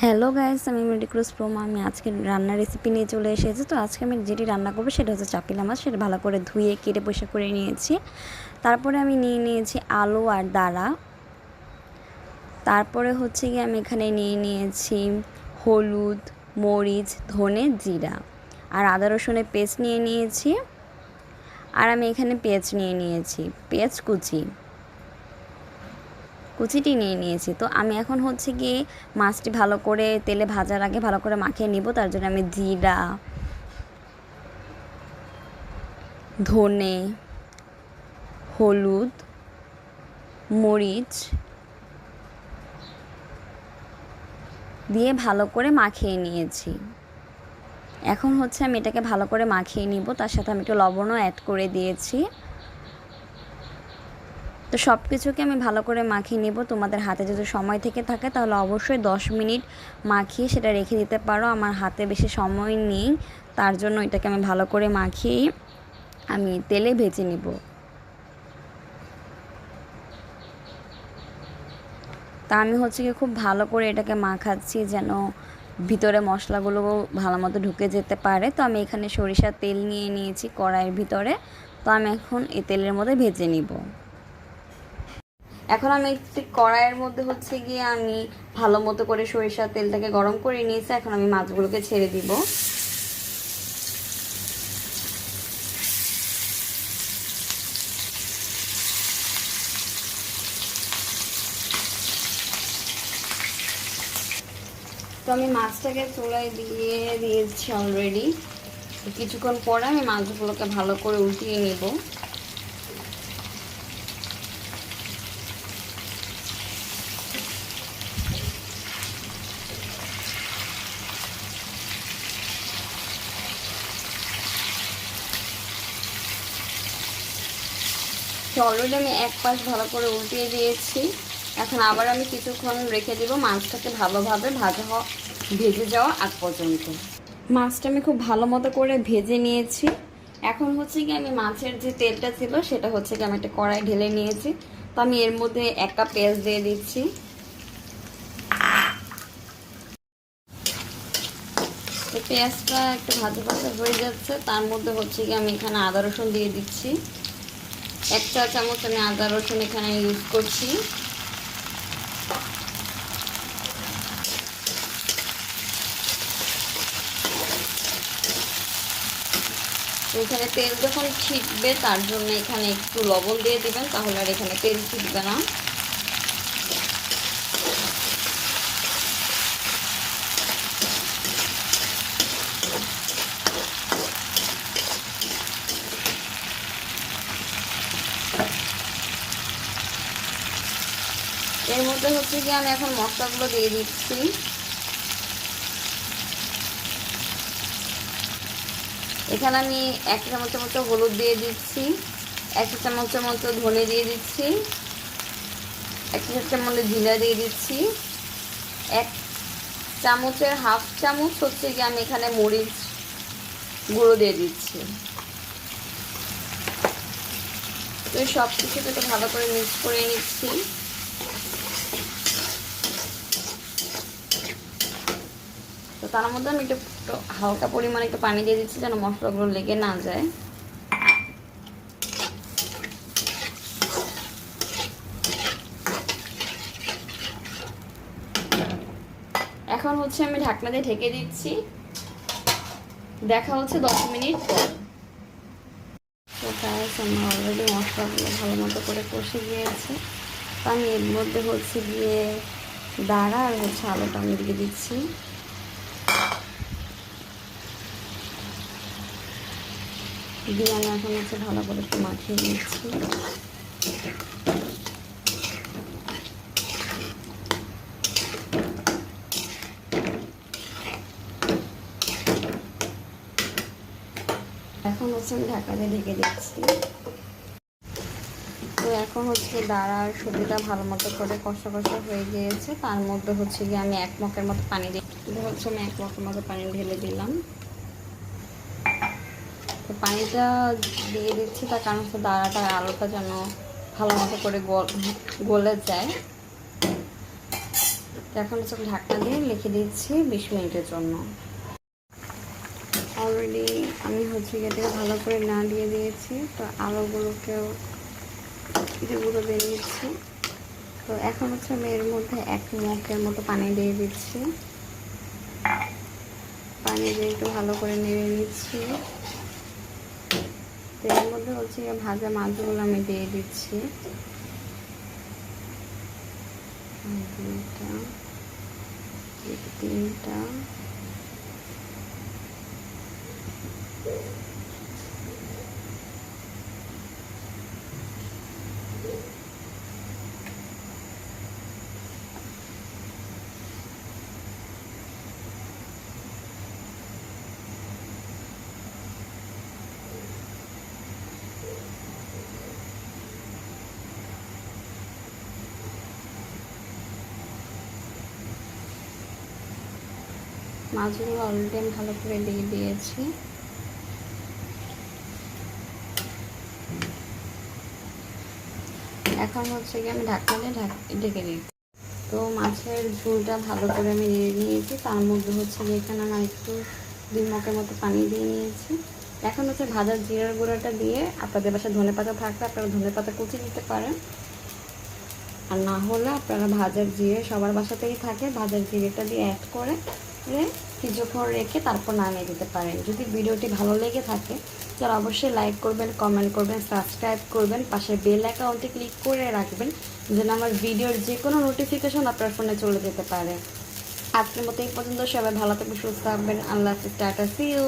Hello guys আমি মেডিক্রোস প্রোমা আমি আজকে রান্নার রেসিপি নিয়ে চলে এসেছি। তো আজকে আমি যেটি রান্না করব সেটা হচ্ছে চাপিলা মাছ, সেটা ভালো করে ধুয়ে, কেটে পয়সা করে নিয়েছি। তারপরে আমি নিয়ে নিয়েছি আলু আর দাঁড়া তারপরে হচ্ছে গিয়ে আমি এখানে নিয়ে নিয়েছি হলুদ, মরিচ, ধনে, জিরা। আর আদা রসুনের পেস্ট নিয়ে নিয়েছি। আর আমি এখানে পেঁয়াজ নিয়ে নিয়েছি, পেঁয়াজ কুচি। কুচিটি নিয়ে নিয়েছি। তো আমি এখন হচ্ছে গিয়ে মাছটি ভালো করে তেলে ভাজার আগে ভালো করে মাখিয়ে নিব, তার জন্য আমি জিরা, ধনে, হলুদ, মরিচ দিয়ে ভালো করে মাখিয়ে নিয়েছি। এখন হচ্ছে আমি এটাকে ভালো করে মাখিয়ে নিব, তার সাথে আমি একটু লবণও অ্যাড করে দিয়েছি। তো সব কিছুকে আমি ভালো করে মাখিয়ে নেব। তোমাদের হাতে যদি সময় থেকে থাকে, তাহলে অবশ্যই দশ মিনিট মাখিয়ে সেটা রেখে দিতে পারো। আমার হাতে বেশি সময় নেই, তার জন্য এটাকে আমি ভালো করে মাখিয়ে আমি তেলে ভেজে নিব। তা আমি হচ্ছে কি খুব ভালো করে এটাকে মাখাচ্ছি যেন ভিতরে মশলাগুলো ভালো মতো ঢুকে যেতে পারে। তো আমি এখানে সরিষার তেল নিয়ে নিয়েছি কড়াইয়ের ভিতরে। তো আমি এখন এই তেলের মধ্যে ভেজে নিব। এখন আমি একটি কড়াইয়ের মধ্যে হচ্ছে গিয়ে আমি ভালো মতো করে সরিষার তেলটাকে গরম করে নিয়েছি, এখন আমি মাছগুলোকে ছেড়ে দিব। তো আমি মাছটাকে চুলায় দিয়ে দিয়েছি অলরেডি কিছুক্ষণ পরে আমি মাছগুলোকে ভালো করে উল্টিয়ে নেব। অলরেডি আমি এক পাশ ভালো করে উল্টিয়ে দিয়েছি। এখন আবার আমি কিছুক্ষণ রেখে দিব মাছটাকে ভালোভাবে ভাজা হওয়া ভেজে যাওয়া আগ পর্যন্ত। মাছটা আমি খুব ভালো মতো করে ভেজে নিয়েছি। এখন হচ্ছে কি আমি মাছের যে তেলটা ছিল সেটা হচ্ছে কি আমি একটা কড়াই ঢেলে নিয়েছি। তো আমি এর মধ্যে এক কাপ পেঁয়াজ দিয়ে দিচ্ছি। তো পেঁয়াজটা একটু ভাজা ভাজা হয়ে যাচ্ছে, তার মধ্যে হচ্ছে কি আমি এখানে আদা রসুন দিয়ে দিচ্ছি। এক চা চামচ আমি আদা রসুন এখানে ইউজ করছি। এখানে তেল যখন ছিটবে তার জন্য এখানে একটু লবণ দিয়ে দিবেন, তাহলে আর এখানে তেল ছিটবে না এর মধ্যে হচ্ছে কি আমি এখন মশলাগুলো দিয়ে দিচ্ছি। এখানে আমি এক চামচের মতো হলুদ দিয়ে দিচ্ছি, এক চামচের মতো ধনে দিয়ে দিচ্ছি, এক চামচ জিরা দিয়ে দিচ্ছি। এক চামচের হাফ চামচ হচ্ছে কি আমি এখানে মরিচ গুঁড়ো দিয়ে দিচ্ছি। তো সব কিছুকে তো ভালো করে মিক্স করে নিচ্ছি। তার মধ্যে আমি একটু হালকা পরিমাণে একটু পানি দিয়ে দিচ্ছি যেন মশলাগুলো লেগে না যায়। এখন হচ্ছে আমি ঢাকনা দিয়ে ঢেকে দিচ্ছি। দেখা হচ্ছে দশ মিনিট পর। অলরেডি মশলাগুলো ভালো মতো করে কষে গিয়েছে। আমি এর মধ্যে হচ্ছে গিয়ে দাঁড়া আর হচ্ছে আলুটা আমি দিয়ে দিচ্ছি। দিয়ে আমি এখন হচ্ছে ভালো করে একটু মাখিয়ে নিচ্ছি। এখন হচ্ছে আমি ঢাকা দিয়ে ঢেকে দিচ্ছি। তো এখন হচ্ছে দাঁড়ার সবজিটা ভালো মতো করে কষা কষা হয়ে গিয়েছে। তার মধ্যে হচ্ছে গিয়ে আমি এক মকের মতো পানি দিয়ে হচ্ছে আমি এক মকের মতো পানি ঢেলে দিলাম। পানিটা দিয়ে দিচ্ছি, তার কারণ হচ্ছে দাঁড়াটা আলোটা যেন ভালো মতো করে গলে যায়। এখন হচ্ছে ঢাকনা দিয়ে লিখে দিচ্ছি বিশ মিনিটের জন্য। অলরেডি আমি হচ্ছে এটাকে ভালো করে না দিয়ে দিয়েছি, তো আলোগুলোকেও যেগুলো দিয়ে দিচ্ছি তো এখন হচ্ছে আমি এর মধ্যে এক মগের মতো পানি দিয়ে দিচ্ছি। পানি দিয়ে একটু ভালো করে নেড়ে নিচ্ছি। তো এর মধ্যে হচ্ছে ভাজা মাছগুলো আমি দিয়ে দিচ্ছি। তিনটা। মাছগুলো অলরেডি আমি ভালো করে দিয়ে দিয়েছি। এখন হচ্ছে কি আমি ঢাকনা দিয়ে ঢাক দিচ্ছি। তো মাছের ঝোলটা ভালো করে আমি দিয়ে নিয়েছি তার মধ্যে হচ্ছে যে এখানে আমার একটু দুই মকের মতো পানি দিয়ে নিয়েছি। এখন হচ্ছে ভাজার জিরার গুঁড়োটা দিয়ে আপনাদের বাসায় ধনে পাতা থাকলে আপনারা ধনে পাতা কুচি দিতে পারেন। আর না হলে আপনারা ভাজার জিরে সবার বাসাতেই থাকে। ভাজার জিরেটা দিয়ে অ্যাড করে কিছুক্ষণ রেখে তারপর নামিয়ে দিতে পারেন। যদি ভিডিওটি ভালো লেগে থাকে, তাহলে অবশ্যই লাইক করবেন কমেন্ট করবেন সাবস্ক্রাইব করবেন পাশে বেল অ্যাকাউন্টে ক্লিক করে রাখবেন, যেন আমার ভিডিওর যে কোনো নোটিফিকেশন আপনার ফোনে চলে যেতে পারে। আজকের মতো এই পর্যন্ত, সবাই ভালো থাকবেন, সুস্থ থাকবেন, আল্লাহ হাফিজ, টাটা সিউ